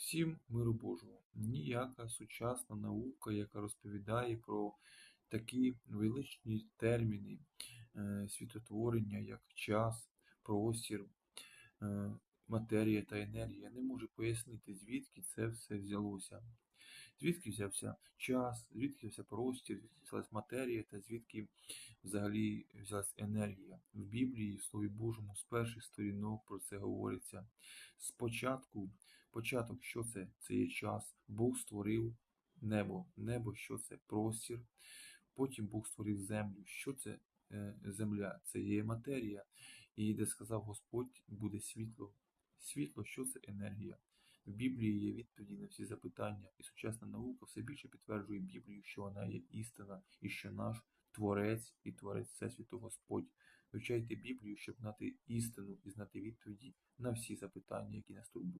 Всім миру Божого. Ніяка сучасна наука, яка розповідає про такі величні терміни е, світотворення, як час, простір, е, матерія та енергія, не може пояснити, звідки це все взялося. Звідки взявся час, звідки взявся простір, звідки взялась матерія та звідки взагалі взялась енергія. В Біблії, в Слові Божому, з перших сторінок про це говориться. Спочатку, початок, що це? Це є час. Бог створив небо. Небо, що це? Простір. Потім Бог створив землю. Що це е, земля? Це є матерія. І де сказав Господь, буде світло. Світло, що це енергія? В Біблії є відповіді на всі запитання, і сучасна наука все більше підтверджує Біблію, що вона є істина, і що наш Творець і Творець Всесвіту Господь. Вивчайте Біблію, щоб знати істину і знати відповіді на всі запитання, які нас турбують.